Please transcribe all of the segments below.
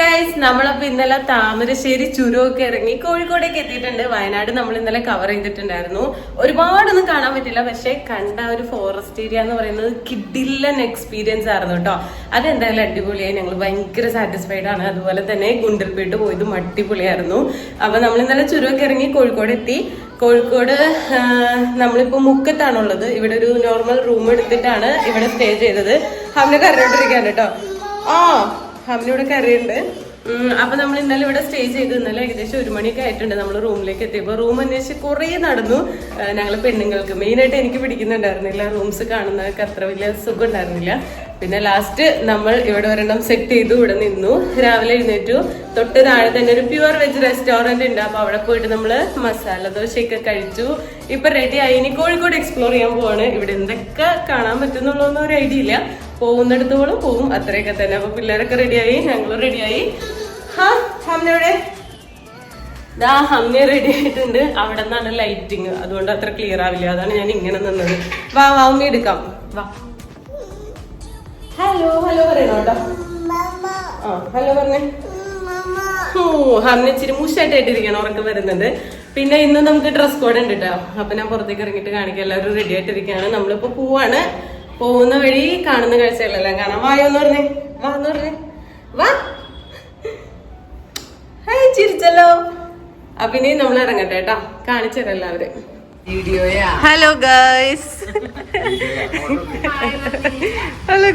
Guys നമ്മളപ്പോ ഇന്നലെ താമരശ്ശേരി ചുരമൊക്കെ ഇറങ്ങി കോഴിക്കോടേക്ക് എത്തിയിട്ടുണ്ട്. വയനാട് നമ്മൾ ഇന്നലെ കവർ ചെയ്തിട്ടുണ്ടായിരുന്നു. ഒരുപാടൊന്നും കാണാൻ പറ്റില്ല പക്ഷെ കണ്ട ഒരു ഫോറസ്റ്റ് ഏരിയ എന്ന് പറയുന്നത് കിഡില്ലൻ എക്സ്പീരിയൻസ് ആയിരുന്നു കേട്ടോ. അതെന്തായാലും അടിപൊളിയായി. ഞങ്ങൾ ഭയങ്കര സാറ്റിസ്ഫൈഡ് ആണ്. അതുപോലെ തന്നെ ഗുണ്ടൽപേട്ട് പോയതും അടിപൊളിയായിരുന്നു. അപ്പൊ നമ്മൾ ഇന്നലെ ചുരമൊക്കെ ഇറങ്ങി കോഴിക്കോട് എത്തി. കോഴിക്കോട് നമ്മളിപ്പോ മുക്കത്താണുള്ളത്. ഇവിടെ ഒരു നോർമൽ റൂം എടുത്തിട്ടാണ് ഇവിടെ സ്റ്റേ ചെയ്തത്. അവനെ കരഞ്ഞോണ്ടിരിക്കാണ് കേട്ടോ. ആ ഹമ്മിനോട് കറിയുണ്ട്. അപ്പൊ നമ്മൾ ഇന്നലെ ഇവിടെ സ്റ്റേ ചെയ്ത് ഇന്നലെ ഏകദേശം ഒരു മണിയൊക്കെ ആയിട്ടുണ്ട് നമ്മൾ റൂമിലേക്ക് എത്തിയപ്പോൾ റൂം അന്വേഷിച്ച് കുറേ നടന്നു. ഞങ്ങൾ പെണ്ണുങ്ങൾക്ക് മെയിൻ ആയിട്ട് എനിക്ക് പിടിക്കുന്നുണ്ടായിരുന്നില്ല. റൂംസ് കാണുന്നവർക്ക് അത്ര വലിയ സുഖം ഉണ്ടായിരുന്നില്ല പിന്നെ ലാസ്റ്റ് നമ്മൾ ഇവിടെ ഒരെണ്ണം സെറ്റ് ചെയ്തു ഇവിടെ നിന്നു. രാവിലെ എഴുന്നേറ്റു. തൊട്ട് താഴെ തന്നെ ഒരു പ്യുവർ വെജ് റെസ്റ്റോറന്റ് ഉണ്ട്. അപ്പോൾ അവിടെ പോയിട്ട് നമ്മൾ മസാല ദോശയൊക്കെ കഴിച്ചു. ഇപ്പൊ റെഡി ആയി. ഇനി കോഴിക്കോട് എക്സ്പ്ലോർ ചെയ്യാൻ പോവാണ്. ഇവിടെ എന്തൊക്കെ കാണാൻ പറ്റുന്നുള്ളൊന്നും ഒരു ഐഡിയ ഇല്ല. പോകുന്നിടത്തോളം പോകും. അത്രയൊക്കെ തന്നെ. അപ്പൊ പിള്ളേരൊക്കെ റെഡിയായി ഞങ്ങളും റെഡിയായി ഹാ ഹമ്മിനെവിടെ ദാ ഹമ്മി റെഡി ആയിട്ടുണ്ട്. അവിടെ നിന്നാണ് ലൈറ്റിങ് അതുകൊണ്ട് അത്ര ക്ലിയർ ആവില്ല. അതാണ് ഞാൻ ഇങ്ങനെ നിന്നത്. വാ വാ ഉമ്മി എടുക്കാം. വാ. ഹലോ ഹലോ പറയണോ കേട്ടോ? ആ ഹലോ പറഞ്ഞേ. ഹമ്മിന് ഇച്ചിരി മൂശായിട്ടായിട്ടിരിക്കണം ഉറക്കം വരുന്നുണ്ട്. പിന്നെ ഇന്ന് നമുക്ക് ഡ്രസ് കോഡ് ഉണ്ട് കേട്ടോ അപ്പൊ ഞാൻ പുറത്തേക്ക് ഇറങ്ങിയിട്ട് കാണിക്കാം. എല്ലാവരും റെഡി ആയിട്ടിരിക്കുകയാണ്. നമ്മളിപ്പോ പോവാണ്. പോകുന്ന വഴി കാണുന്ന കാഴ്ചകളെല്ലാം? കാണാം. വായോന്ന് പറഞ്ഞേ. വാന്ന് പറഞ്ഞേ. വാ. ഹൈ ചിരിച്ചല്ലോ. അപ്പൊ ഇനി നമ്മൾ ഇറങ്ങട്ടെ കേട്ടോ. കാണിച്ചു തരാം എല്ലാവരും ഹലോ ഗൈസ് ഹലോ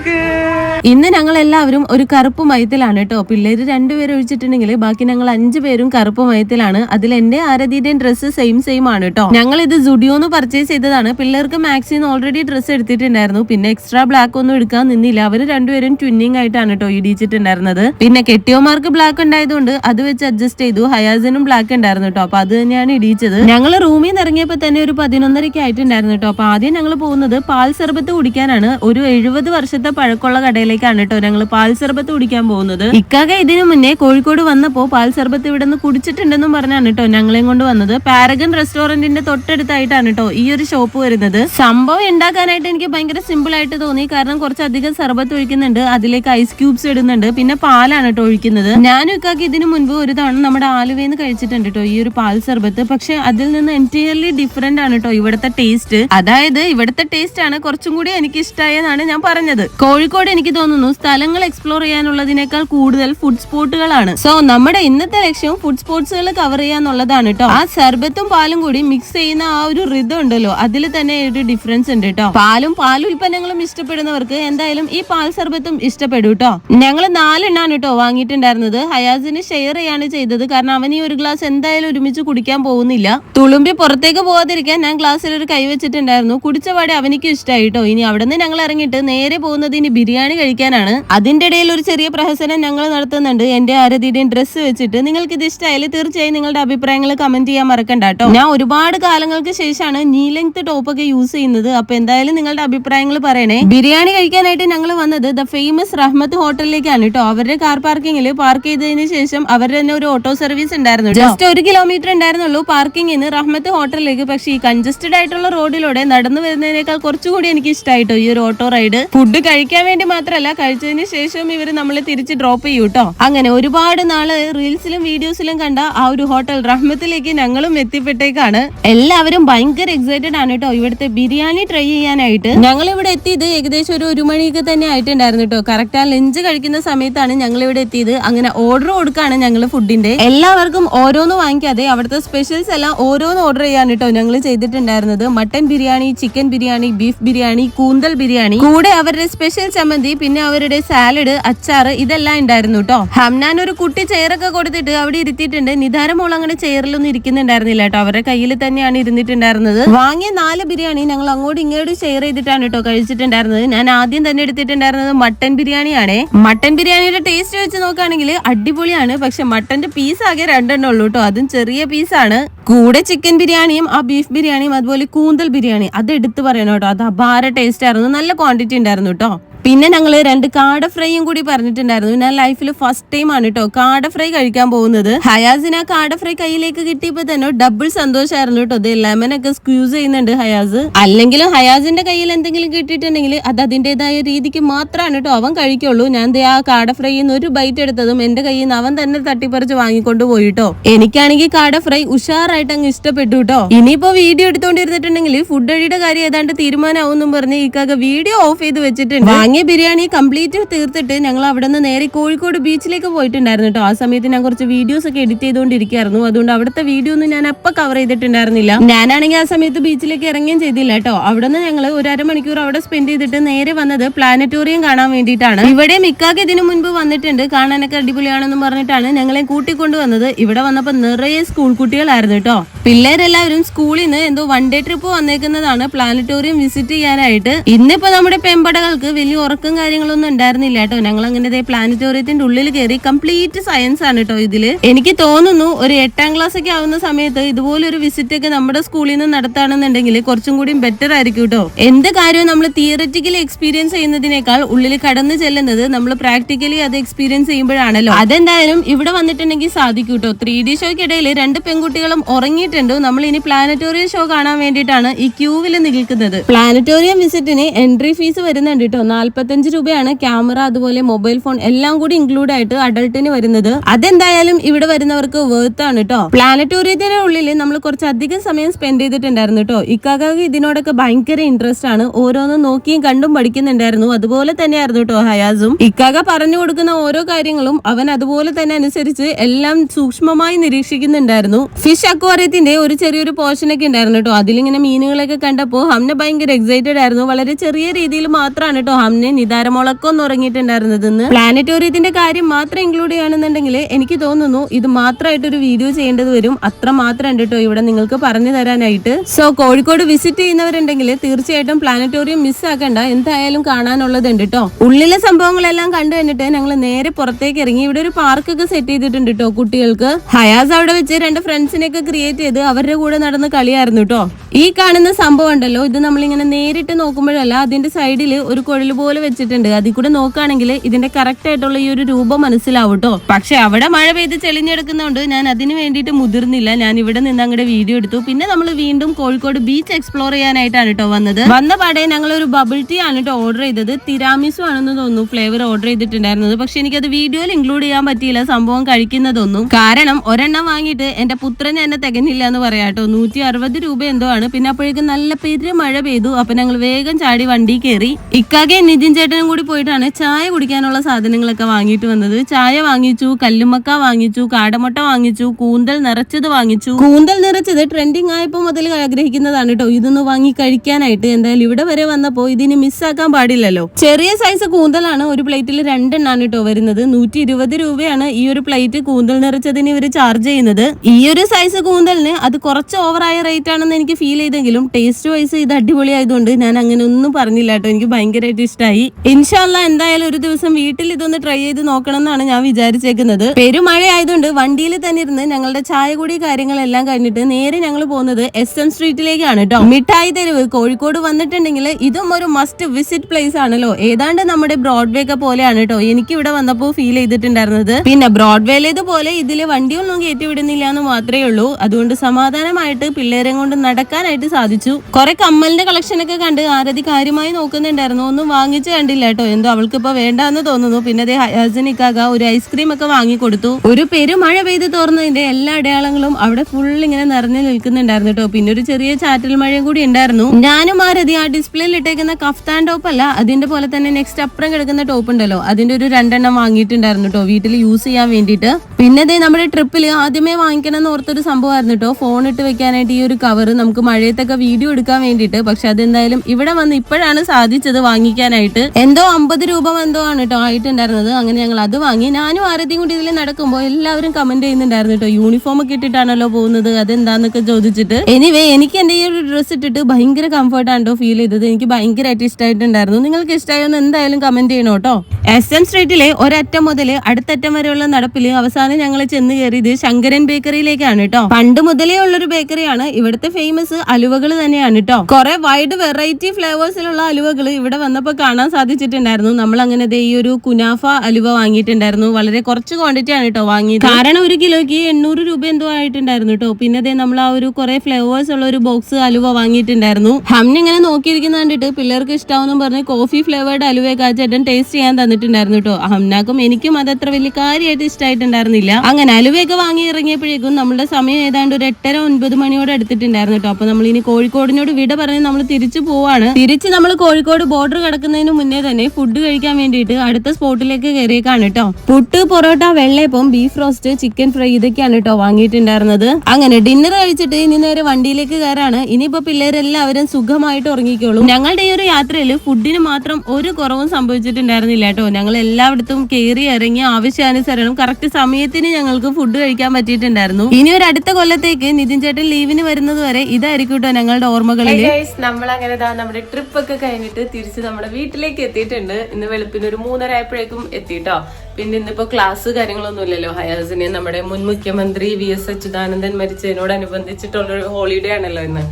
ഇന്ന് ഞങ്ങൾ എല്ലാവരും ഒരു കറുപ്പ് മയത്തിലാണ് കേട്ടോ പിള്ളേര് രണ്ടുപേരും ഒഴിച്ചിട്ടുണ്ടെങ്കിൽ ബാക്കി ഞങ്ങൾ അഞ്ചു പേരും കറുപ്പ് മയത്തിലാണ്. അതിൽ എന്റെ ആരതിയുടെയും ഡ്രസ്സ് സെയിം സെയിം ആണ് കേട്ടോ ഞങ്ങൾ ഇത് ജുഡിയോന്ന് പർച്ചേസ് ചെയ്തതാണ്. പിള്ളേർക്ക് മാക്സിന്ന് ഓൾറെഡി ഡ്രസ്സ് എടുത്തിട്ടുണ്ടായിരുന്നു. പിന്നെ എക്സ്ട്രാ ബ്ലാക്ക് ഒന്നും എടുക്കാൻ നിന്നില്ല. അവർ രണ്ടുപേരും ട്വിന്നിങ് ആയിട്ടാണ് കേട്ടോ ഇടിച്ചിട്ടുണ്ടായിരുന്നത് പിന്നെ കെട്ടിയോമാർക്ക് ബ്ലാക്ക് ഉണ്ടായതുകൊണ്ട് അത് വെച്ച് അഡ്ജസ്റ്റ് ചെയ്തു. ഹയാസിനും ബ്ലാക്ക് ഉണ്ടായിരുന്നു കേട്ടോ അപ്പൊ അത് തന്നെയാണ് ഇടിച്ചത് ഞങ്ങൾ റൂമിൽ നിന്ന് ഇറങ്ങിയപ്പോ തന്നെ ഒരു പതിനൊന്നരയ്ക്ക് ആയിട്ടുണ്ടായിരുന്നു കേട്ടോ. അപ്പൊ ആദ്യം ഞങ്ങൾ പോകുന്നത് പാൽ സർബത്ത് കുടിക്കാനാണ്. ഒരു എഴുപത് വർഷത്തെ പഴക്കമുള്ള കടയിലേക്കാണ് കേട്ടോ ഞങ്ങൾ പാൽ സർബത്ത് കുടിക്കാൻ പോകുന്നത്. ഇക്കാക ഇതിനു മുന്നേ കോഴിക്കോട് വന്നപ്പോ പാൽ സർബത്ത് ഇവിടെ നിന്ന് കുടിച്ചിട്ടുണ്ടെന്നും പറഞ്ഞാണ് കേട്ടോ ഞങ്ങളെയും കൊണ്ട് വന്നത്. പാരഗൺ റെസ്റ്റോറന്റിന്റെ തൊട്ടടുത്തായിട്ടാണ് കേട്ടോ ഈ ഒരു ഷോപ്പ് വരുന്നത്. സംഭവം ഉണ്ടാക്കാനായിട്ട് എനിക്ക് ഭയങ്കര സിമ്പിൾ ആയിട്ട് തോന്നി. കാരണം കുറച്ചധികം സർബത്ത് ഒഴിക്കുന്നുണ്ട്. അതിലേക്ക് ഐസ് ക്യൂബ്സ് ഇടുന്നുണ്ട്. പിന്നെ പാലാണ് കേട്ടോ ഒഴിക്കുന്നത്. ഞാനും ഇക്കാക്ക് ഇതിനു മുൻപ് ഒരു തവണ നമ്മുടെ ആലുവയിൽ കഴിച്ചിട്ടുണ്ട് കേട്ടോ ഈ ഒരു പാൽ സർബത്ത്. പക്ഷെ അതിൽ നിന്ന് എന്റയർലി ഡിഫറെന്റ് ആണ് കേട്ടോ ഇവിടുത്തെ ടേസ്റ്റ് അതായത് ഇവിടുത്തെ ടേസ്റ്റ് ആണ് കുറച്ചും കൂടി എനിക്ക് ഇഷ്ടമായെന്നാണ് ഞാൻ പറഞ്ഞത്. കോഴിക്കോട് എനിക്ക് തോന്നുന്നു സ്ഥലങ്ങൾ എക്സ്പ്ലോർ ചെയ്യാനുള്ളതിനേക്കാൾ കൂടുതൽ ഫുഡ് സ്പോട്ടുകളാണ് സോ നമ്മുടെ ഇന്നത്തെ ലക്ഷ്യം ഫുഡ് സ്പോട്സുകൾ കവർ ചെയ്യാന്നുള്ളതാണ് കേട്ടോ ആ സർബത്തും പാലും കൂടി മിക്സ് ചെയ്യുന്ന ആ ഒരു ഋതം ഉണ്ടല്ലോ. അതിൽ തന്നെ ഒരു ഡിഫറൻസ് ഉണ്ട് കേട്ടോ പാലും പാൽ ഉൽപ്പന്നങ്ങളും ഇഷ്ടപ്പെടുന്നവർക്ക് എന്തായാലും ഈ പാൽ സർബത്തും ഇഷ്ടപ്പെടും കേട്ടോ ഞങ്ങൾ നാലെണ്ണാണ് കേട്ടോ വാങ്ങിയിട്ടുണ്ടായിരുന്നത്. ഹയാസിന് ഷെയർ ചെയ്യാണ് ചെയ്തത്. കാരണം അവൻ ഈ ഒരു ഗ്ലാസ് എന്തായാലും ഒരുമിച്ച് കുടിക്കാൻ പോകുന്നില്ല. തുളുമ്പി പുറത്തേക്ക് പോകാതിരിക്കാൻ ഞാൻ ഗ്ലാസ്സിൽ ഒരു കൈ വെച്ചിട്ടുണ്ടായിരുന്നു. കുടിച്ച പാടെ അവനിക്ക് ഇഷ്ടമായി കേട്ടോ ഇനി അവിടെ നിന്ന് ഞങ്ങൾ ഇറങ്ങിയിട്ട് നേരെ പോകുന്നത് ഇനി ബിരിയാണി കഴിക്കാനാണ്. അതിന്റെ ഇടയിൽ ഒരു ചെറിയ പ്രഹസനം ഞങ്ങൾ നടത്തുന്നുണ്ട്. എന്റെ ആരതിയുടെയും ഡ്രസ്സ് വെച്ചിട്ട്. നിങ്ങൾക്ക് ഇത് ഇഷ്ടമായാലും തീർച്ചയായും നിങ്ങളുടെ അഭിപ്രായങ്ങൾ കമന്റ് ചെയ്യാൻ മറക്കണ്ട കേട്ടോ. ഞാൻ ഒരുപാട് കാലങ്ങൾക്ക് ശേഷമാണ് നീ ലെങ്ത് ടോപ്പ് ഒക്കെ യൂസ് ചെയ്യുന്നത്. അപ്പൊ എന്തായാലും നിങ്ങളുടെ അഭിപ്രായങ്ങൾ പറയണേ. ബിരിയാണി കഴിക്കാനായിട്ട് ഞങ്ങൾ വന്നത് ദ ഫേമസ് റഹ്മത്ത് ഹോട്ടലിലേക്കാണ് കേട്ടോ. അവരുടെ കാർ പാർക്കിങ്ങിൽ പാർക്ക് ചെയ്തതിന് ശേഷം അവരുടെ തന്നെ ഒരു ഓട്ടോ സർവീസ് ഉണ്ടായിരുന്നു. ജസ്റ്റ് ഒരു കിലോമീറ്റർ ഉണ്ടായിരുന്നുള്ളൂ പാർക്കിംഗ് നിന്ന് റഹ്മത്ത് ഹോട്ടലിലേക്ക്. പക്ഷേ ഈ കൺജസ്റ്റഡ് ആയിട്ടുള്ള റോഡിലൂടെ നടന്നു വരുന്നതിനേക്കാൾ കുറച്ചുകൂടി എനിക്ക് ഇഷ്ടമായിട്ടോ ഈ ഒരു ഓട്ടോ റൈഡ്? ഫുഡ് കഴിക്കാൻ വേണ്ടി മാത്രമല്ല കഴിച്ചതിന് ശേഷവും ഇവർ നമ്മളെ തിരിച്ച് ഡ്രോപ്പ് ചെയ്യൂ കേട്ടോ അങ്ങനെ ഒരുപാട് നാൾ റീൽസിലും വീഡിയോസിലും കണ്ട ആ ഒരു ഹോട്ടൽ റഹ്മത്തിലേക്ക് ഞങ്ങളും എത്തിപ്പെട്ടേക്കാണ്. എല്ലാവരും ഭയങ്കര എക്സൈറ്റഡ് ആണ് കേട്ടോ ഇവിടുത്തെ ബിരിയാണി ട്രൈ ചെയ്യാനായിട്ട്. ഞങ്ങൾ ഇവിടെ എത്തിയത് ഏകദേശം ഒരു ഒരു മണിയൊക്കെ തന്നെ ആയിട്ടുണ്ടായിരുന്നു കേട്ടോ കറക്റ്റ് ആ ലഞ്ച് കഴിക്കുന്ന സമയത്താണ് ഞങ്ങൾ ഇവിടെ എത്തിയത്. അങ്ങനെ ഓർഡർ കൊടുക്കാണ് ഞങ്ങൾ ഫുഡിന്റെ എല്ലാവർക്കും ഓരോന്ന് വാങ്ങിക്കാതെ അവിടുത്തെ സ്പെഷ്യൽസ് എല്ലാം ഓരോന്ന് ഓർഡർ ചെയ്യാൻ കേട്ടോ ഞങ്ങൾ ചെയ്തിട്ടുണ്ടായിരുന്നത് mutton biryani chicken biryani beef biryani കൂന്തൽ ബിരിയാണി. കൂടെ അവരുടെ സ്പെഷ്യൽ ചമ്മന്തി പിന്നെ അവരുടെ സാലഡ് അച്ചാറ് ഇതെല്ലാം ഉണ്ടായിരുന്നു കേട്ടോ ഹംനാൻ ഒരു കുട്ടി ചെയറൊക്കെ കൊടുത്തിട്ട് അവിടെ ഇരുത്തിയിട്ടുണ്ട്. നിധാരമോൾ അങ്ങനെ ചെയറിലൊന്നും ഇരിക്കുന്നുണ്ടായിരുന്നില്ല കേട്ടോ അവരുടെ കയ്യിൽ തന്നെയാണ് ഇരുന്നിട്ടുണ്ടായിരുന്നത്. വാങ്ങിയ നാല് ബിരിയാണി ഞങ്ങൾ അങ്ങോട്ടും ഇങ്ങോട്ടും ഷെയർ ചെയ്തിട്ടാണ് കേട്ടോ കഴിച്ചിട്ടുണ്ടായിരുന്നത്. ഞാൻ ആദ്യം തന്നെ എടുത്തിട്ടുണ്ടായിരുന്നത് മട്ടൻ ബിരിയാണിയാണ്. മട്ടൻ ബിരിയാണിയുടെ ടേസ്റ്റ് വെച്ച് നോക്കുകയാണെങ്കിൽ അടിപൊളിയാണ്. പക്ഷെ മട്ടന്റെ പീസ് ആകെ രണ്ടെണ്ണം ഉള്ളൂ കേട്ടോ അതും ചെറിയ പീസാണ് കൂടെ ചിക്കൻ ബിരിയാണിയും ആ ബീഫ് ബിരിയാണിയും അതുപോലെ കൂന്തൽ ബിരിയാണി അത് എടുത്തു പറയണം കേട്ടോ. അത് അപാര ടേസ്റ്റ് ആയിരുന്നു. നല്ല ക്വാണ്ടിറ്റി ഉണ്ടായിരുന്നു കേട്ടോ. പിന്നെ ഞങ്ങൾ രണ്ട് കാട ഫ്രൈയും കൂടി പറഞ്ഞിട്ടുണ്ടായിരുന്നു. ഞാൻ ലൈഫിൽ ഫസ്റ്റ് ടൈം ആണ് കേട്ടോ കാട ഫ്രൈ കഴിക്കാൻ പോകുന്നത്. ഹയാസിന് ആ കാട ഫ്രൈ കയ്യിലേക്ക് കിട്ടിയപ്പോ തന്നെ ഡബിൾ സന്തോഷമായിരുന്നു കേട്ടോ ഇത് ലെമൺ ഒക്കെ സ്ക്യൂസ് ചെയ്യുന്നുണ്ട് ഹയാസ്. അല്ലെങ്കിലും ഹയാസിന്റെ കയ്യിൽ എന്തെങ്കിലും കിട്ടിയിട്ടുണ്ടെങ്കിൽ അത് അതിന്റേതായ രീതിക്ക് മാത്രമാണ് കേട്ടോ അവൻ കഴിക്കുള്ളൂ. ഞാൻ ദേ ആ കാട ഫ്രൈയിൽ ഒരു ബൈറ്റ് എടുത്തതും എന്റെ കയ്യിൽ നിന്ന് അവൻ തന്നെ തട്ടിപ്പറിച്ച് വാങ്ങിക്കൊണ്ട് പോയി കേട്ടോ എനിക്കാണെങ്കിൽ കാട ഫ്രൈ ഉഷാറായിട്ട് അങ്ങ് ഇഷ്ടപ്പെട്ടു കേട്ടോ ഇനിയിപ്പോ വീഡിയോ എടുത്തോണ്ടിരുന്നിട്ടുണ്ടെങ്കിൽ ഫുഡ് അടിയുടെ കാര്യം ഏതാണ്ട് തീരുമാനമാവും പറഞ്ഞ് ഇക്കാക്ക വീഡിയോ ഓഫ് ചെയ്ത് വെച്ചിട്ടുണ്ട്. വാങ്ങിയ ബിരിയാണി കംപ്ലീറ്റ് തീർത്തിട്ട് ഞങ്ങൾ അവിടെ നിന്ന് നേരെ കോഴിക്കോട് ബീച്ചിലേക്ക് പോയിട്ടുണ്ടായിരുന്നു കേട്ടോ. ആ സമയത്ത് ഞാൻ കുറച്ച് വീഡിയോസ് ഒക്കെ എഡിറ്റ് ചെയ്തുകൊണ്ടിരിക്കുകയായിരുന്നു. അതുകൊണ്ട് അവിടുത്തെ വീഡിയോ ഒന്നും ഞാൻ അപ്പൊ കവർ ചെയ്തിട്ടുണ്ടായിരുന്നില്ല. ഞാനാണെങ്കിൽ ആ സമയത്ത് ബീച്ചിലേക്ക് ഇറങ്ങുകയും ചെയ്തില്ല കേട്ടോ. അവിടെ നിന്ന് ഞങ്ങൾ ഒരു അരമണിക്കൂർ അവിടെ സ്പെൻഡ് ചെയ്തിട്ട് നേരെ വന്നത് പ്ലാനറ്റോറിയം കാണാൻ വേണ്ടിയിട്ടാണ്. ഇവിടെ മിക്കാക്ക് ഇതിനു മുൻപ് വന്നിട്ടുണ്ട്. കാണാനൊക്കെ അടിപൊളിയാണെന്ന് പറഞ്ഞിട്ടാണ് ഞങ്ങളെ കൂട്ടിക്കൊണ്ടു വന്നത് ഇവിടെ വന്നപ്പോൾ നിറയെ സ്കൂൾ കുട്ടികളായിരുന്നു കേട്ടോ. പിള്ളേരെല്ലാവരും സ്കൂളിൽ നിന്ന് എന്തോ വൺ ഡേ ട്രിപ്പ് വന്നേക്കുന്നതാണ്. പ്ലാനറ്റോറിയം വിസിറ്റ് ചെയ്യാനായിട്ട്. ഇന്നിപ്പോ നമ്മുടെ പെമ്പടകൾക്ക് വലിയ ഉറക്കം കാര്യങ്ങളൊന്നും ഉണ്ടായിരുന്നില്ല കേട്ടോ. ഞങ്ങൾ അങ്ങനെ പ്ലാനറ്റോറിയത്തിന്റെ ഉള്ളിൽ കയറി കംപ്ലീറ്റ് സയൻസ് ആണ് കേട്ടോ ഇതിൽ. എനിക്ക് തോന്നുന്നു ഒരു എട്ടാം ക്ലാസ് ഒക്കെ ആവുന്ന സമയത്ത് ഇതുപോലൊരു വിസിറ്റ് ഒക്കെ നമ്മുടെ സ്കൂളിൽ നിന്ന് നടത്താണെന്നുണ്ടെങ്കിൽ കുറച്ചും കൂടി ബെറ്റർ ആയിരിക്കും കേട്ടോ. എന്ത് കാര്യവും നമ്മൾ തിയററ്റിക്കലി എക്സ്പീരിയൻസ് ചെയ്യുന്നതിനേക്കാൾ ഉള്ളിൽ കടന്നു ചെല്ലുന്നത് നമ്മൾ പ്രാക്ടിക്കലി അത് എക്സ്പീരിയൻസ് ചെയ്യുമ്പോഴാണല്ലോ. അതെന്തായാലും ഇവിടെ വന്നിട്ടുണ്ടെങ്കിൽ സാധിക്കും കേട്ടോ. ത്രീ ഡി ഷോയ്ക്കിടയിൽ രണ്ട് പെൺകുട്ടികളും ഉറങ്ങിയിട്ടുണ്ട്. നമ്മൾ ഇനി പ്ലാനറ്റോറിയം ഷോ കാണാൻ വേണ്ടിയിട്ടാണ് ഈ ക്യൂവിൽ നിൽക്കുന്നത്. പ്ലാനറ്റോറിയം വിസിറ്റിന് എൻട്രി ഫീസ് വരുന്നുണ്ട് കേട്ടോ. നാല്പത്തഞ്ച് രൂപയാണ് ക്യാമറ അതുപോലെ മൊബൈൽ ഫോൺ എല്ലാം കൂടി ഇൻക്ലൂഡ് ആയിട്ട് അഡൾട്ടിന് വരുന്നത്. അതെന്തായാലും ഇവിടെ വരുന്നവർക്ക് വേർത്ത് ആണ് കേട്ടോ പ്ലാനറ്റോറിയത്തിന്റെ ഉള്ളിൽ നമ്മൾ കുറച്ചധികം സമയം സ്പെൻഡ് ചെയ്തിട്ടുണ്ടായിരുന്നു കേട്ടോ ഇക്കാക്ക് ഇതിനോടൊക്കെ ഭയങ്കര ഇൻട്രസ്റ്റ് ആണ്. ഓരോന്നും നോക്കിയും കണ്ടും പഠിക്കുന്നുണ്ടായിരുന്നു. അതുപോലെ തന്നെയായിരുന്നു കേട്ടോ ഹയാസും. ഇക്കാക പറഞ്ഞു കൊടുക്കുന്ന ഓരോ കാര്യങ്ങളും അവൻ അതുപോലെ തന്നെ അനുസരിച്ച് എല്ലാം സൂക്ഷ്മമായി നിരീക്ഷിക്കുന്നുണ്ടായിരുന്നു. ഫിഷ് അക്വാറിയത്തിന്റെ ഒരു ചെറിയൊരു പോർഷൻ ഒക്കെ ഉണ്ടായിരുന്നു കേട്ടോ അതിലിങ്ങനെ മീനുകളൊക്കെ കണ്ടപ്പോൾ ഹംന ഭയങ്കര എക്സൈറ്റഡ് ആയിരുന്നു. വളരെ ചെറിയ രീതിയിൽ മാത്രമാണ് കേട്ടോ ഹംനെ നിതാരമുളക്കൊന്നും ഉറങ്ങിയിട്ടുണ്ടായിരുന്നതെന്ന് പ്ലാനറ്റോറിയത്തിന്റെ കാര്യം മാത്രം ഇൻക്ലൂഡ് ചെയ്യുകയാണെന്നുണ്ടെങ്കിൽ എനിക്ക് തോന്നുന്നു ഇത് മാത്രമായിട്ട് ഒരു വീഡിയോ ചെയ്യേണ്ടത് വരും. അത്ര മാത്രം ഉണ്ട് ഇവിടെ നിങ്ങൾക്ക് പറഞ്ഞു തരാനായിട്ട്. സോ കോഴിക്കോട് വിസിറ്റ് ചെയ്യുന്നവരുണ്ടെങ്കിൽ തീർച്ചയായിട്ടും പ്ലാനറ്റോറിയം മിസ് ആക്കണ്ട. എന്തായാലും കാണാനുള്ളതുണ്ട് കേട്ടോ ഉള്ളിലെ സംഭവങ്ങളെല്ലാം കണ്ടു കഴിഞ്ഞിട്ട് ഞങ്ങൾ നേരെ പുറത്തേക്ക് ഇറങ്ങി. ഇവിടെ ഒരു പാർക്കൊക്കെ സെറ്റ് ചെയ്തിട്ടുണ്ട് കേട്ടോ കുട്ടികൾക്ക്. ഹയാസ് അവിടെ വെച്ച് രണ്ട് ഫ്രണ്ട്സിനെയൊക്കെ ക്രിയേറ്റ് ചെയ്ത് അവരുടെ കൂടെ നടന്ന് കളിയായിരുന്നു കേട്ടോ ഈ കാണുന്ന സംഭവം ഉണ്ടല്ലോ. ഇത് നമ്മളിങ്ങനെ നേരിട്ട് നോക്കുമ്പോഴല്ല അതിന്റെ സൈഡിൽ ഒരു കുഴൽ പോലെ വെച്ചിട്ടുണ്ട്. അതിൽ കൂടെ നോക്കുകയാണെങ്കിൽ ഇതിന്റെ കറക്റ്റ് ആയിട്ടുള്ള ഈ ഒരു രൂപം മനസ്സിലാവും കേട്ടോ പക്ഷെ അവിടെ മഴ പെയ്ത് ചെളിഞ്ഞെടുക്കുന്നതുകൊണ്ട് ഞാൻ അതിന് വേണ്ടിയിട്ട് മുതിർന്നില്ല. ഞാൻ ഇവിടെ നിന്ന് അങ്ങോട്ട് വീഡിയോ എടുത്തു. പിന്നെ നമ്മൾ വീണ്ടും കോഴിക്കോട് ബീച്ച് എക്സ്പ്ലോർ ചെയ്യാനായിട്ടാണ് കേട്ടോ വന്നത്. വന്ന പാടെ ഞങ്ങൾ ഒരു ബബിൾ ടീ ആണ് കേട്ടോ ഓർഡർ ചെയ്തത്. തിരാമിസു ആണെന്ന് തോന്നുന്നു ഫ്ലേവർ ഓർഡർ ചെയ്തിട്ടുണ്ടായിരുന്നത്. പക്ഷെ എനിക്കത് വീഡിയോയിൽ ഇൻക്ലൂഡ് ചെയ്യാൻ പറ്റിയില്ല സംഭവം കഴിക്കുന്നതൊന്നും. കാരണം ഒരെണ്ണം വാങ്ങിയിട്ട് എന്റെ പുത്രൻ എന്നെ തികഞ്ഞില്ല എന്ന് പറയാം കേട്ടോ നൂറ്റി അറുപത് രൂപ എന്തോ പിന്നെ അപ്പോഴേക്കും നല്ല പെരു മഴ പെയ്തു. അപ്പൊ ഞങ്ങൾ വേഗം ചാടി വണ്ടി കയറി. ഇക്കാകെ നിതിൻ ചേട്ടനും കൂടി പോയിട്ടാണ് ചായ കുടിക്കാനുള്ള സാധനങ്ങളൊക്കെ വാങ്ങിയിട്ട് വന്നത്. ചായ വാങ്ങിച്ചു കല്ലുമക്ക വാങ്ങിച്ചു കാടമുട്ട വാങ്ങിച്ചു കൂന്തൽ നിറച്ചത് വാങ്ങിച്ചു. കൂന്തൽ നിറച്ചത് ട്രെൻഡിങ് ആയപ്പോൾ മുതൽ ആഗ്രഹിക്കുന്നതാണ് കേട്ടോ ഇതൊന്ന് വാങ്ങി കഴിക്കാനായിട്ട്. എന്തായാലും ഇവിടെ വരെ വന്നപ്പോ ഇതിന് മിസ്സാക്കാൻ പാടില്ലല്ലോ. ചെറിയ സൈസ് കൂന്തലാണ് ഒരു പ്ലേറ്റിൽ രണ്ടെണ്ണാണ് കേട്ടോ വരുന്നത്. നൂറ്റി ഇരുപത് രൂപയാണ് ഈ ഒരു പ്ലേറ്റ് കൂന്തൽ നിറച്ചതിന് ഇവർ ചാർജ് ചെയ്യുന്നത്. ഈ ഒരു സൈസ് കൂന്തലിന് അത് കുറച്ച് ഓവറായ റേറ്റ് ആണെന്ന് എനിക്ക് ഫീൽ ചെയ്തെങ്കിലും ടേസ്റ്റ് വൈസ് ഇത് അടിപൊളിയായതുകൊണ്ട് ഞാൻ അങ്ങനെ ഒന്നും പറഞ്ഞില്ല കേട്ടോ. എനിക്ക് ഭയങ്കരമായിട്ട് ഇഷ്ടമായി ഇൻഷാല്ല എന്തായാലും ഒരു ദിവസം വീട്ടിൽ ഇതൊന്ന് ട്രൈ ചെയ്ത് നോക്കണം എന്നാണ് ഞാൻ വിചാരിച്ചേക്കുന്നത്. പെരുമഴ ആയതുകൊണ്ട് വണ്ടിയിൽ തന്നെ ഇരുന്ന് ഞങ്ങളുടെ ചായ കൂടി കാര്യങ്ങളെല്ലാം കഴിഞ്ഞിട്ട് നേരെ ഞങ്ങൾ പോകുന്നത് എസ് എം സ്ട്രീറ്റിലേക്കാണ് കേട്ടോ മിഠായി തെരുവ് കോഴിക്കോട് വന്നിട്ടുണ്ടെങ്കിൽ ഇതും ഒരു മസ്റ്റ് വിസിറ്റ് പ്ലേസ് ആണല്ലോ. ഏതാണ്ട് നമ്മുടെ ബ്രോഡ്വേ ഒക്കെ പോലെയാണ് കേട്ടോ എനിക്ക് ഇവിടെ വന്നപ്പോൾ ഫീൽ ചെയ്തിട്ടുണ്ടായിരുന്നത്. പിന്നെ ബ്രോഡ്വേയിലേതുപോലെ ഇതിൽ വണ്ടിയൊന്നും കയറ്റി വിടുന്നില്ല എന്ന് മാത്രമേ ഉള്ളൂ. അതുകൊണ്ട് സമാധാനമായിട്ട് പിള്ളേരെ കൊണ്ട് നടക്കാനായിട്ട് സാധിച്ചു. കുറെ കമ്മലിന്റെ കളക്ഷൻ ഒക്കെ കണ്ട് ആരതി കാര്യമായി നോക്കുന്നുണ്ടായിരുന്നു. ഒന്നും വാങ്ങിച്ചു കണ്ടില്ല കേട്ടോ. എന്തോ അവൾക്ക് ഇപ്പൊ വേണ്ടാന്ന് തോന്നുന്നു. പിന്നെ അതേ ഹസനിക്കാക ഒരു ഐസ്ക്രീം ഒക്കെ വാങ്ങി കൊടുത്തു ഒരു പെരുമഴ പെയ്ത് തോർന്നതിന്റെ എല്ലാ അടയാളങ്ങളും അവിടെ ഫുൾ ഇങ്ങനെ നിറഞ്ഞു നിൽക്കുന്നുണ്ടായിരുന്നു കേട്ടോ. പിന്നെ ഒരു ചെറിയ ചാറ്റൽ മഴയും കൂടി ഉണ്ടായിരുന്നു. ഞാനും ആരതി ആ ഡിസ്പ്ലേയിൽ ഇട്ടേക്കുന്ന കഫ്താൻ ടോപ്പ് അല്ല അതിന്റെ പോലെ തന്നെ നെക്സ്റ്റ് അപ്പുറം കിടക്കുന്ന ടോപ്പ് ഉണ്ടല്ലോ. അതിന്റെ ഒരു രണ്ടെണ്ണം വാങ്ങിയിട്ടുണ്ടായിരുന്നു കേട്ടോ. വീട്ടിൽ യൂസ് ചെയ്യാൻ വേണ്ടിയിട്ട്. പിന്നെ നമ്മുടെ ട്രിപ്പിൽ ആദ്യമേ വാങ്ങിക്കണം എന്ന് ഓർത്തൊരു സംഭവമായിരുന്നു കേട്ടോ. ഫോൺ ഇട്ട് വെക്കാനായിട്ട് ഈ ഒരു കവർ നമുക്ക് മഴയത്തൊക്കെ വീഡിയോ എടുക്കാൻ വേണ്ടിയിട്ട്. പക്ഷെ അതെന്തായാലും ഇവിടെ വന്ന് ഇപ്പോഴാണ് സാധിച്ചത് വാങ്ങിക്കാനായിട്ട്. എന്തോ അമ്പത് രൂപ എന്തോ ആണ് കേട്ടോ ആയിട്ടുണ്ടായിരുന്നത്. അങ്ങനെ ഞങ്ങൾ അത് വാങ്ങി. ഞാനും ആരതി കൂടി ഇതിൽ നടക്കുമ്പോൾ എല്ലാവരും കമന്റ് ചെയ്യുന്നുണ്ടായിരുന്നു കേട്ടോ യൂണിഫോം ഒക്കെ ഇട്ടിട്ടാണല്ലോ പോകുന്നത്. അതെന്താന്നൊക്കെ ചോദിച്ചിട്ട്. എനിവേ എനിക്ക് എന്റെ ഈ ഒരു ഡ്രസ്സ് ഇട്ടിട്ട് ഭയങ്കര കംഫർട്ടാണ് കേട്ടോ ഫീൽ ചെയ്തത്. എനിക്ക് ഭയങ്കരമായിട്ട് ഇഷ്ടമായിട്ടുണ്ടായിരുന്നു നിങ്ങൾക്ക് ഇഷ്ടമായെന്ന് എന്തായാലും കമന്റ് ചെയ്യണം കേട്ടോ എസ് എം സ്ട്രീറ്റിലെ ഒരറ്റം മുതൽ അടുത്തറ്റം വരെയുള്ള നടപ്പിൽ അവസാനം ഞങ്ങൾ ചെന്ന് കയറിയത് ശങ്കരൻ ബേക്കറിയിലേക്കാണ് കേട്ടോ പണ്ട് മുതലേ ഉള്ളൊരു ബേക്കറിയാണ് ഇവിടുത്തെ ഫേമസ് അലുവകൾ തന്നെയാണ് കേട്ടോ കുറെ വൈഡ് വെറൈറ്റി ഫ്ലേവേഴ്സിലുള്ള അലുവകൾ ഇവിടെ വന്നപ്പോൾ കാണാൻ സാധിച്ചിട്ടുണ്ടായിരുന്നു. നമ്മൾ അങ്ങനെ ഈ ഒരു കുനാഫ അലുവ വാങ്ങിയിട്ടുണ്ടായിരുന്നു. വളരെ കുറച്ച് ക്വാണ്ടിറ്റി ആണ് കേട്ടോ വാങ്ങിയത്. കാരണം ഒരു കിലോയ്ക്ക് എണ്ണൂറ് രൂപ എന്തോ ആയിട്ടുണ്ടായിരുന്നു കേട്ടോ പിന്നെ അതേ നമ്മൾ ആ ഒരു കുറെ ഫ്ലേവേഴ്സ് ഉള്ള ഒരു ബോക്സ് അലുവ വാങ്ങിയിട്ടുണ്ടായിരുന്നു. ഹംന ഇങ്ങനെ നോക്കിയിരിക്കുന്ന കണ്ടിട്ട് പിള്ളേർക്ക് ഇഷ്ടാവെന്നും പറഞ്ഞ് കോഫി ഫ്ലേവേർഡ് അലുവയൊക്കെ ആ ചേട്ടൻ ടേസ്റ്റ് ചെയ്യാൻ തന്നിട്ടുണ്ടായിരുന്നു കേട്ടോ ഹംനാക്കും എനിക്കും അത് അത്ര വലിയ കാര്യമായിട്ട് ഇഷ്ടമായിട്ടുണ്ടായിരുന്നില്ല അങ്ങനെ അലുവയൊക്കെ വാങ്ങി ഇറങ്ങിയപ്പോഴേക്കും നമ്മുടെ സമയം ഏതാണ്ട് ഒരു എട്ടര ഒൻപത് മണിയോടെ എടുത്തിട്ടുണ്ടായിരുന്നു കേട്ടോ അപ്പൊ നമ്മൾ ഇനി കോഴിക്കോടിനോട് വിട പറഞ്ഞ് നമ്മൾ തിരിച്ചു പോവാണ്. തിരിച്ച് നമ്മൾ കോഴിക്കോട് ബോർഡർ കിടക്കുന്നതിന് മുന്നേ തന്നെ ഫുഡ് കഴിക്കാൻ വേണ്ടിയിട്ട് അടുത്ത സ്പോട്ടിലേക്ക് കയറിയേക്കാണ് കേട്ടോ puttu porotta vellayappam beef roast chicken fry ഇതൊക്കെയാണ് കേട്ടോ വാങ്ങിയിട്ടുണ്ടായിരുന്നത്. അങ്ങനെ ഡിന്നർ കഴിച്ചിട്ട് ഇനി നേരെ വണ്ടിയിലേക്ക് കയറാണ്. ഇനിയിപ്പോ പിള്ളേരെല്ലാവരും സുഖമായിട്ട് ഉറങ്ങിക്കോളും. ഞങ്ങളുടെ ഈ ഒരു യാത്രയിൽ ഫുഡിന് മാത്രം ഒരു കുറവും സംഭവിച്ചിട്ടുണ്ടായിരുന്നില്ല കേട്ടോ ഞങ്ങൾ എല്ലായിടത്തും കയറി ഇറങ്ങി ആവശ്യാനുസരണം കറക്റ്റ് സമയത്തിന് ഞങ്ങൾക്ക് ഫുഡ് കഴിക്കാൻ പറ്റിയിട്ടുണ്ടായിരുന്നു. ഇനി ഒരു അടുത്ത കൊല്ലത്തേക്ക് നിതിൻ ചേട്ടൻ ലീവിന് വരുന്നത് വരെ ഇതായിരിക്കും കേട്ടോ ഞങ്ങളുടെ ഓർമ്മകളിൽ നമ്മൾ അങ്ങനെ നമ്മുടെ ട്രിപ്പ് ഒക്കെ കഴിഞ്ഞിട്ട് തിരിച്ച് നമ്മുടെ വീട്ടിലേക്ക് എത്തിയിട്ടുണ്ട്. ഇന്ന് വെളുപ്പിന് ഒരു മൂന്നര ആയപ്പോഴേക്കും എത്തിട്ടോ പിന്നെ ഇന്നിപ്പോ ക്ലാസ് കാര്യങ്ങളൊന്നും ഇല്ലല്ലോ ഹയാസിനെ നമ്മുടെ മുൻ മുഖ്യമന്ത്രി വി എസ് അച്യുതാനന്ദൻ മരിച്ചതിനോടനുബന്ധിച്ചിട്ടുള്ള ഒരു ഹോളിഡേ ആണല്ലോ ഇന്ന്.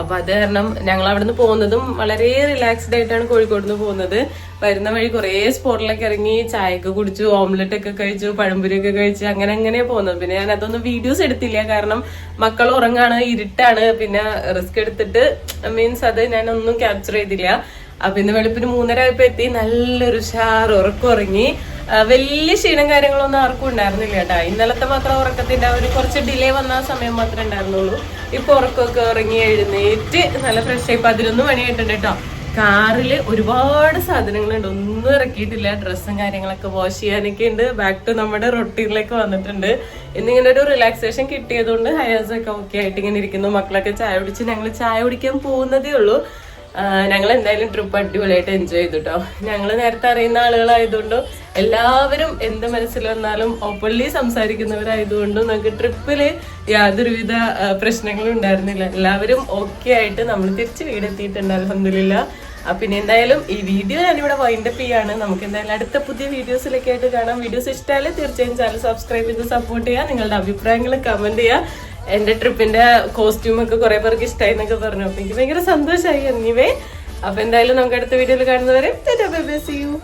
അപ്പൊ അത് കാരണം ഞങ്ങൾ അവിടുന്ന് പോകുന്നതും വളരെ റിലാക്സ്ഡ് ആയിട്ടാണ് കോഴിക്കോട് നിന്ന് പോകുന്നത്. വരുന്ന വഴി കുറേ സ്പോട്ടിലൊക്കെ ഇറങ്ങി ചായയൊക്കെ കുടിച്ചു ഓംലെറ്റ് ഒക്കെ കഴിച്ചു പഴംപൊരി ഒക്കെ കഴിച്ചു അങ്ങനെ അങ്ങനെ പോകുന്നത് പിന്നെ ഞാൻ അതൊന്നും വീഡിയോസ് എടുത്തില്ല. കാരണം മക്കൾ ഉറങ്ങാണ് ഇരുട്ടാണ്. പിന്നെ റിസ്ക് എടുത്തിട്ട് മീൻസ് അത് ഞാൻ ഒന്നും ക്യാപ്ചർ ചെയ്തില്ല. അപ്പൊ ഇന്ന് വെളുപ്പിന് മൂന്നര ആയപ്പോ എത്തി. നല്ലൊരു ഷാർ ഉറക്കം ഉറങ്ങി വലിയ ക്ഷീണം കാര്യങ്ങളൊന്നും ആർക്കും ഉണ്ടായിരുന്നില്ല കേട്ടാ. ഇന്നലത്തെ മാത്രം ഉറക്കത്തിന്റെ ഒരു കുറച്ച് ഡിലേ വന്ന സമയം മാത്രമേ ഉണ്ടായിരുന്നുള്ളൂ. ഇപ്പൊ ഉറക്കമൊക്കെ ഇറങ്ങി എഴുന്നേറ്റ് നല്ല ഫ്രഷ് ആയി. പതിനൊന്ന് മണിയായിട്ടുണ്ട് കേട്ടോ. കാറിൽ ഒരുപാട് സാധനങ്ങളുണ്ട്. ഒന്നും ഇറക്കിയിട്ടില്ല. ഡ്രസ്സും കാര്യങ്ങളൊക്കെ വാഷ് ചെയ്യാനൊക്കെ ഉണ്ട്. ബാക്ക് ടു നമ്മുടെ റൊട്ടീനിലേക്ക് വന്നിട്ടുണ്ട്. ഇന്നിങ്ങനെ ഒരു റിലാക്സേഷൻ കിട്ടിയതുകൊണ്ട് ഹയാസ് ഒക്കെ ഓക്കെ ആയിട്ട് ഇങ്ങനെ ഇരിക്കുന്നു. മക്കളൊക്കെ ചായ കുടിച്ച് ഞങ്ങൾ ചായ കുടിക്കാൻ പോകുന്നതേ ഉള്ളൂ. ഞങ്ങൾ എന്തായാലും ട്രിപ്പ് അടിപൊളിയായിട്ട് എൻജോയ് ചെയ്തു കേട്ടോ ഞങ്ങൾ നേരത്തെ അറിയുന്ന ആളുകളായതുകൊണ്ട് എല്ലാവരും എന്ത് മനസ്സിൽ വന്നാലും ഓപ്പൺലി സംസാരിക്കുന്നവരായതുകൊണ്ടും നമുക്ക് ട്രിപ്പിൽ യാതൊരുവിധ പ്രശ്നങ്ങളും ഉണ്ടായിരുന്നില്ല. എല്ലാവരും ഓക്കെ ആയിട്ട് നമ്മൾ തിരിച്ച് വീടെത്തിയിട്ടുണ്ട് അലഹമില്ല പിന്നെ എന്തായാലും ഈ വീഡിയോ ഞാനിവിടെ വൈൻഡപ്പ് ചെയ്യാണ്. നമുക്ക് എന്തായാലും അടുത്ത പുതിയ വീഡിയോസിലൊക്കെ ആയിട്ട് കാണാം. വീഡിയോസ് ഇഷ്ടമായാലും തീർച്ചയായും ചാനൽ സബ്സ്ക്രൈബ് ചെയ്ത് സപ്പോർട്ട് ചെയ്യുക നിങ്ങളുടെ അഭിപ്രായങ്ങൾ കമന്റ് ചെയ്യുക എന്റെ ട്രിപ്പിന്റെ കോസ്റ്റ്യൂം ഒക്കെ കുറെ പേർക്ക് ഇഷ്ടമായി എന്നൊക്കെ പറഞ്ഞു. അപ്പൊ എനിക്ക് ഭയങ്കര സന്തോഷമായി. എന്നിവേ അപ്പൊ എന്തായാലും നമുക്ക് അടുത്ത വീഡിയോയിൽ കാണുന്നവരെ സി യു